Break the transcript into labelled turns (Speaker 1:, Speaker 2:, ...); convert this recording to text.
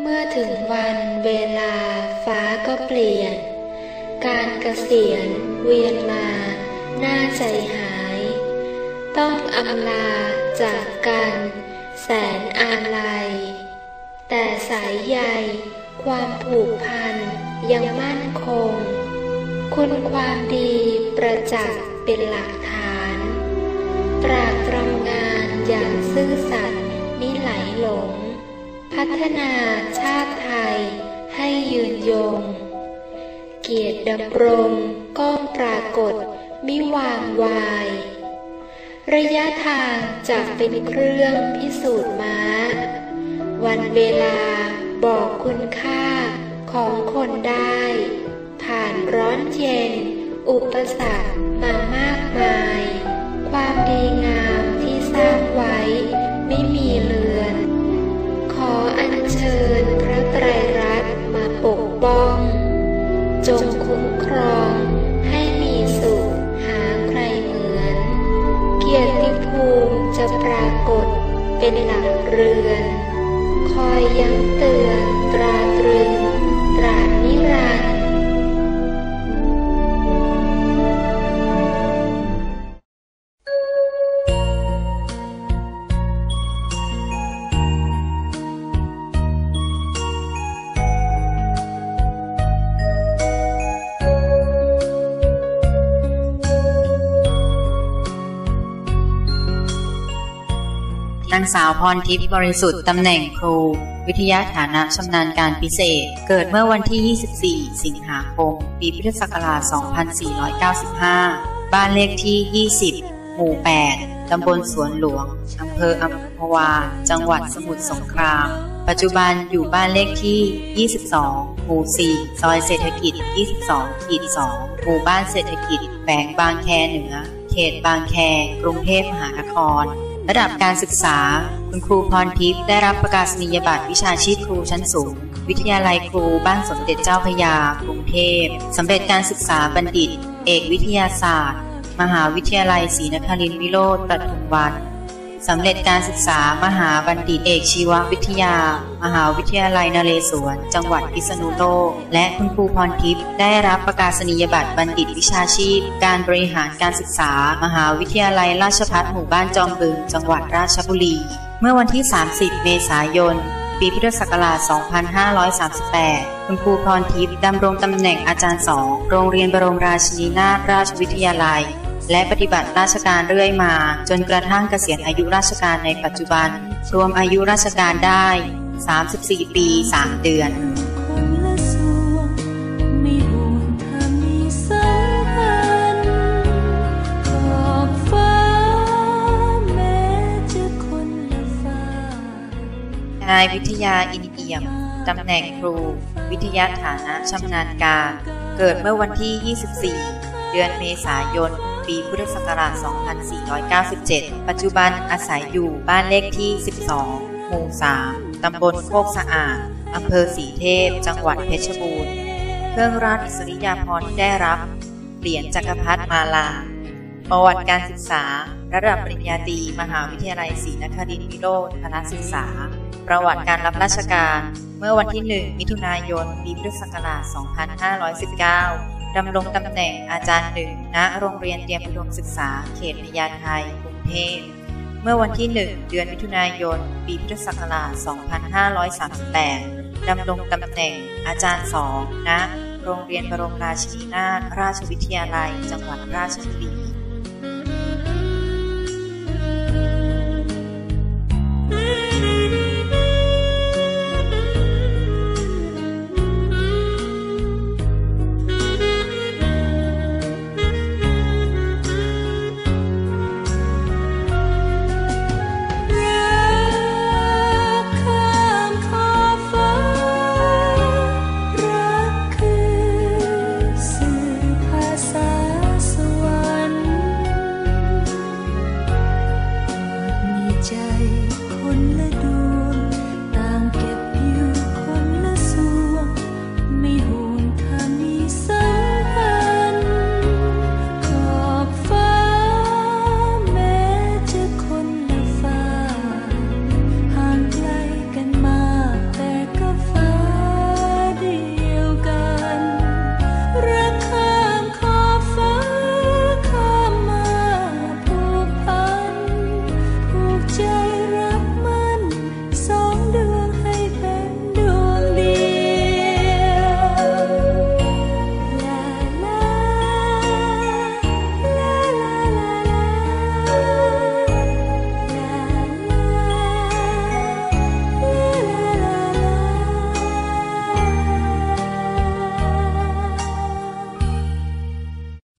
Speaker 1: เมื่อถึงวันเวลาฟ้าก็เปลี่ยน การเกษียณเวียนมาหน้าใจหาย ต้องอำลาจากกัน แสนอาลัย แต่สายใยความผูกพันยังมั่นคง คุณความดีประจักษ์เป็นหลักฐานตราตรำงานอย่าง พัฒนาชาติไทยให้ยืนยง เกียรติดำรงก้องปรากฏมิวางวาย ระยะทางจะเป็นเครื่องพิสูจน์ม้า วันเวลาบอกคุณค่าของคนได้ ผ่านร้อนเย็น อุปสรรคมามากมาย ความดีงาม งคุ้มครองให้มีสุขหาใครเหมือน เกียรติภูมิจะปรากฏเป็นหลักเรือน คอยย้ำเตือน นา
Speaker 2: งสาวพรทิพย์บริสุทธิ์ตำแหน่งครู วิทยาฐานะชำนาญการพิเศษ เกิดเมื่อวันที่ 24 สิงหาคม ปีพุทธศักราช 2495 บ้านเลขที่ 20 หมู่ 8 ตำบลสวนหลวง อำเภออัมพวา จังหวัดสมุทรสงคราม ปัจจุบันอยู่บ้านเลขที่ 22 หมู่ 4 ซอยเศรษฐกิจ 22ขีด2หมู่บ้านเศรษฐกิจแฝงบางแคเหนือ เขตบางแค กรุงเทพมหานคร ระดับการศึกษา คุณครูพรทิพย์ได้รับประกาศนียบัตรวิชาชีพครูชั้นสูง วิทยาลัยครูบ้านสมเด็จเจ้าพยากรุงเทพสำเร็จการศึกษาบัณฑิต เอกวิทยาศาสตร์ มหาวิทยาลัยศรีนครินทรวิโรธปทุมวัน สำเร็จการศึกษามหาบัณฑิตเอกชีววิทยา มหาวิทยาลัยนเรศวร จังหวัดพิษณุโลก และคุณครูพรทิพย์ได้รับประกาศนียบัตรบัณฑิตวิชาชีพ การบริหารการศึกษา มหาวิทยาลัยราชภัฏหมู่บ้านจอมบึง จังหวัดราชบุรี เมื่อวันที่ 30 เมษายน ปีพุทธศักราช 2538 คุณครูพรทิพย์ดำรงตำแหน่งอาจารย์สองโรงเรียนบรมราชินีนาถราชวิทยาลัย และปฏิบัติราชการเรื่อยมา จนกระทั่งเกษียณอายุราชการในปัจจุบัน รวมอายุราชการได้ 34 ปี 3 เดือน
Speaker 3: นละส่วนไม่ห่วงถ้ามีสัมพันธ์ขอน
Speaker 2: นายวิทยาอินเอี่ยม ตำแหน่งครู วิทยาฐานะชำนาญการ เกิดเมื่อวันที่ 24 เดือนเมษายน ปี พุทธศักราช 2497 ปัจจุบันอาศัยอยู่บ้านเลขที่ 12 หมู่ 3 ตำบลโคกสะอาด อำเภอสีเทพ จังหวัดเพชรบูรณ์ เครื่องราชอิสริยาภรณ์ที่ได้รับ เหรียญจักรพรรดิมาลา ประวัติการศึกษา ระดับปริญญาตรี มหาวิทยาลัยศรีนครินทรวิโรธคณะศึกษา ประวัติการรับราชการ เมื่อวันที่ 1 มิถุนายน ปี พุทธศักราช 2519 ดำรงตำแหน่งอาจารย์หนึ่งณโรงเรียนเตรียมอุดมศึกษา เขตพญาไทกรุงเทพเมื่อวันที่ 1 เดือนมิถุนายน ปีพุทธศักราช 2538 ดำรงตำแหน่งอาจารย์สองณโรงเรียนบรมราชินีนาถราชวิทยาลัย จังหวัดราชบุรี